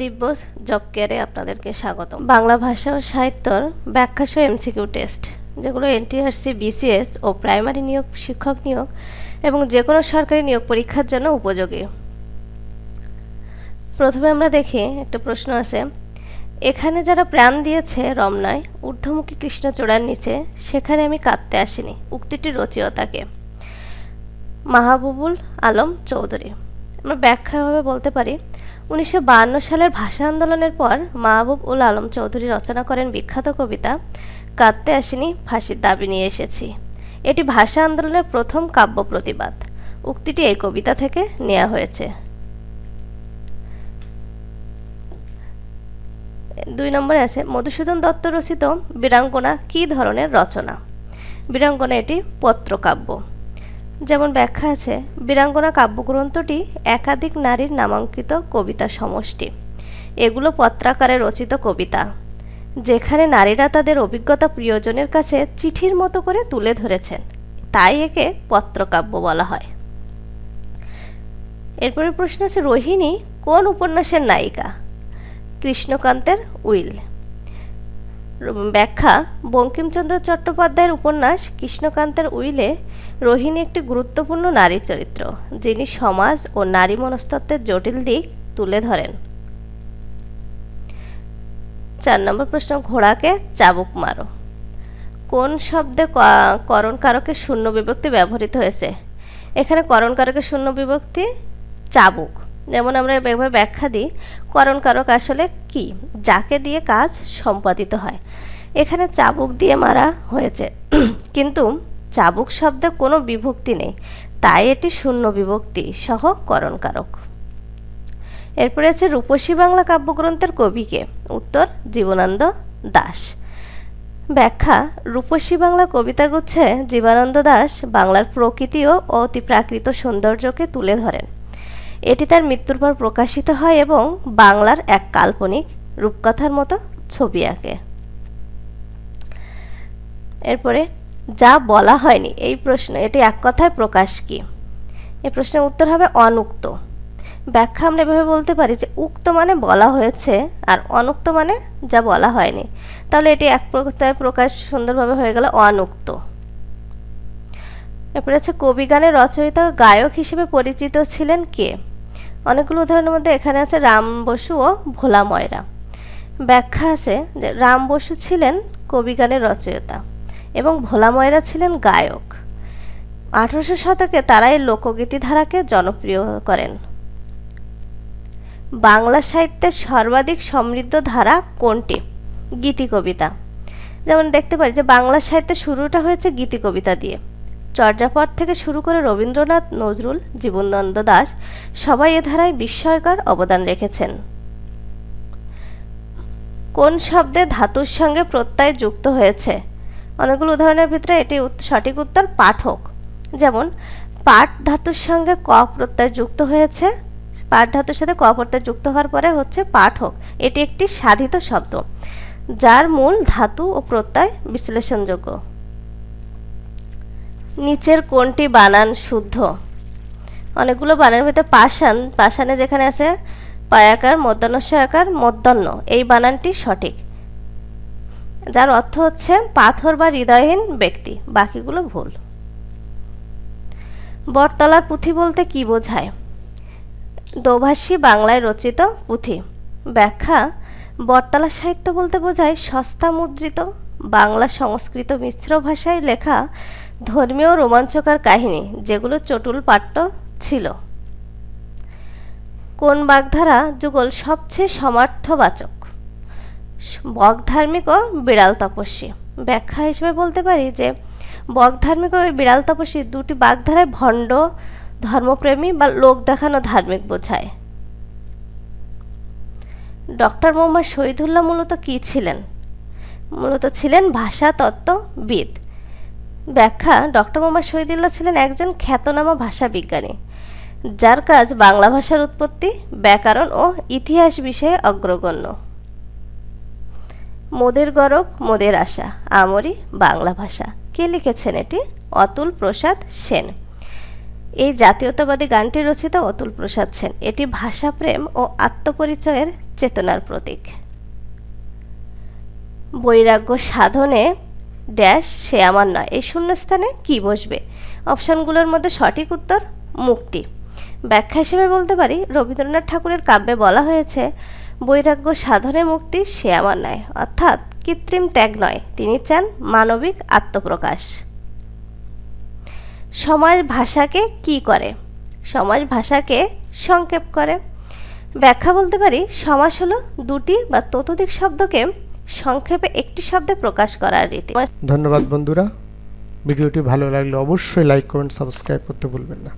দিব্য job কেয়ারে আপনাদেরকে স্বাগত বাংলা ভাষা ও সাহিত্যর ব্যাখ্যা সহ এমসিকিউ টেস্ট যেগুলো এনটিআরসি বিসিএস ও প্রাইমারি নিয়োগ, শিক্ষক নিয়োগ এবং যে কোনো সরকারি নিয়োগ পরীক্ষার জন্য উপযোগী। প্রথমে আমরা দেখি, একটা প্রশ্ন আছে, এখানে যারা প্রাণ দিয়েছে রমনায়, ঊর্ধ্বমুখী কৃষ্ণচূড়ার নিচে, সেখানে আমি কাঁদতে আসিনি। উক্তিটির রচয়িতাকে মাহবুবুল আলম চৌধুরী। আমরা ব্যাখ্যাভাবে বলতে পারি উনিশশো সালের ভাষা আন্দোলনের পর মাহবুব উল আলম চৌধুরী রচনা করেন বিখ্যাত কবিতা, কাঁদতে আসিনি, ফাঁসির দাবি নিয়ে এসেছি। এটি ভাষা আন্দোলনের প্রথম কাব্য প্রতিবাদ। উক্তিটি এই কবিতা থেকে নেওয়া হয়েছে। দুই নম্বরে আছে, মধুসূদন দত্ত রচিত বীরাঙ্গনা কী ধরনের রচনা? বীরাঙ্গনা এটি পত্রকাব্য। যেমন ব্যাখ্যা আছে, বীরাঙ্গনা কাব্যগ্রন্থটি একাধিক নারীর নামাঙ্কিত কবিতা সমষ্টি। এগুলো পত্রাকারে রচিত কবিতা। যেখানে নারীরা তাদের অভিজ্ঞতা প্রিয়জনের কাছে চিঠির মতো করে তুলে ধরেছেন। তাই একে পত্রকাব্য বলা হয়। এরপরে প্রশ্ন আছে, রোহিণী কোন উপন্যাসের নায়িকা? কৃষ্ণকান্তের উইল। ব্যাখ্যা, বঙ্কিমচন্দ্র চট্টোপাধ্যায়ের উপন্যাস কৃষ্ণকান্তের উইলে রোহিণী একটি গুরুত্বপূর্ণ নারী চরিত্র, যিনি সমাজ ও নারী মনস্তত্ত্বের জটিল দিক তুলে ধরেন। চার নম্বর প্রশ্ন, ঘোড়াকে চাবুক মারো। কোন শব্দে করণ কারকে শূন্য বিভক্তি ব্যবহৃত হয়েছে? এখানে করণ কারকের শূন্য বিভক্তি, চাবুক। যেমন আমরা এভাবে ব্যাখ্যা দিই, করণ কারক আসলে কি? যাকে দিয়ে কাজ সম্পাদিত হয়। এখানে চাবুক দিয়ে মারা হয়েছে। কিন্তু চাবুক শব্দে কোনো বিভক্তি নেই। তাই এটি শূন্য বিভক্তি সহ করণ কারক। এরপরে আছে রূপসী বাংলা কাব্যগ্রন্থের কবিকে। উত্তর, জীবনানন্দ দাস। ব্যাখ্যা, রূপসী বাংলা কবিতাগুচ্ছে জীবানন্দ দাস বাংলার প্রকৃতি ও অতিপ্রাকৃত সৌন্দর্যকে তুলে ধরেন। এটি তার মৃত্যুর পর প্রকাশিত হয় এবং বাংলার এক কাল্পনিক রূপকথার মতো ছবি আঁকে। এরপরে, যা বলা হয়নি, এই প্রশ্ন, এটি এক কথায় প্রকাশ কি? এই প্রশ্নের উত্তর হবে অনুক্ত। ব্যাখ্যা আমরা এভাবে বলতে পারি যে, উক্ত মানে বলা হয়েছে আর অনুক্ত মানে যা বলা হয়নি। তাহলে এটি এক কথায় প্রকাশ সুন্দরভাবে হয়ে গেল অনুক্ত। এরপরে আছে, কবিগানের রচয়িতা গায়ক হিসেবে পরিচিত ছিলেন কে? অনেকগুলো উদাহরণের মধ্যে এখানে আছে রাম বসু ও ভোলা ময়রা। ব্যাখ্যা আছে যে রাম বসু ছিলেন কবিগানের রচয়িতা এবং ভোলা ময়রা ছিলেন গায়ক। আঠারোশো শতকে তারা এই লোকগীতি ধারাকে জনপ্রিয় করেন। বাংলা সাহিত্যের সর্বাধিক সমৃদ্ধ ধারা কোনটি? গীতি কবিতা যেমন দেখতে পারি যে বাংলা সাহিত্যের শুরুটা হয়েছে গীতি কবিতা দিয়ে। চর্যাপদ থেকে শুরু করে রবীন্দ্রনাথ, নজরুল, জীবনানন্দ দাস সবাই এ ধারায় বিস্ময়কর অবদান রেখেছেন। কোন শব্দে ধাতুর সঙ্গে প্রত্যয় যুক্ত হয়েছে? অনেকগুলো উদাহরণের ভিতরে এটি সঠিক উত্তর পাঠক। যেমন পাঠ ধাতুর সঙ্গে ক প্রত্যয় যুক্ত হয়েছে? পাঠ ধাতুর সাথে ক প্রত্যয় যুক্ত হওয়ার পরে হচ্ছে পাঠক। এটি একটি সাধিত শব্দ, যার মূল ধাতু ও প্রত্যয় বিশ্লেষণযোগ্য। নিচের কোনটি বানান শুদ্ধ? অনেকগুলো বানানের ভিতরে পাষাণ, পাষাণে যেখানে আছে পায়াকার মধ্যাহ্নস্য আকার মধ্যাহ্ন। এই বানানটি সঠিক। যার অর্থ হচ্ছে পাথর বা হৃদয়হীন ব্যক্তি, বাকিগুলো ভুল। বটতলার পুঁথি বলতে কি বোঝায়? দোভাষী বাংলায় রচিত পুঁথি। ব্যাখ্যা, বটতলা সাহিত্য বলতে বোঝায় সস্তা মুদ্রিত বাংলা সংস্কৃত মিশ্র ভাষায় লেখা ধর্মীয় রোমাঞ্চকর কাহিনী, যেগুলো চটুল পাঠ্য ছিল। কোন বাগধারা যুগল সবচেয়ে সমার্থবাচক বকধার্মিক ও বিড়াল তপস্বী। ব্যাখ্যা হিসেবে বলতে পারি যে বকধার্মিক ও বিড়াল তপস্বী দুটি বাগধারায় ভণ্ড, ধর্মপ্রেমী বা লোক দেখানো ধার্মিক বোঝায়। ডক্টর মোহাম্মদ শহীদুল্লাহ মূলত কী ছিলেন? মূলত ছিলেন ভাষা তত্ত্ববিদ ব্যাখ্যা ডক্টর মোহাম্মদ শহীদুল্লাহ ছিলেন একজন খ্যাতনামা ভাষা বিজ্ঞানী, যার কাজ বাংলা ভাষার উৎপত্তি, ব্যাকরণ ও ইতিহাস বিষয়ে অগ্রগণ্য। মোদের গরব, মোদের আশা আমরি বাংলা ভাষা। কে লিখেছেন এটি? অতুল প্রসাদ সেন। এই জাতীয়তাবাদী গানটি রচিত অতুল প্রসাদ সেন। এটি ভাষাপ্রেম ও আত্মপরিচয়ের চেতনার প্রতীক। বৈরাগ্য সাধনে ড্যাশ, সে আমার নয়। এই শূন্যস্থানে কি বসবে? অপশানগুলোর মধ্যে সঠিক উত্তর, মুক্তি। ব্যাখ্যা হিসেবে বলতে পারি, রবীন্দ্রনাথ ঠাকুরের কাব্যে বলা হয়েছে, বৈরাগ্য সাধনে মুক্তি, সে আমার নয়। অর্থাৎ কৃত্রিম ত্যাগ নয়, তিনি চান মানবিক আত্মপ্রকাশ। সমাজ ভাষাকে কি করে? সমাজ ভাষাকে সংক্ষেপ করে। ব্যাখ্যা বলতে পারি, সমাস হলো দুটি বা ততোধিক শব্দকে সংক্ষেপে একটি শব্দে প্রকাশ করার রীতি। ধন্যবাদ বন্ধুরা। ভিডিওটি ভালো লাগলে অবশ্যই লাইক কমেন্ট সাবস্ক্রাইব করতে ভুলবেন না।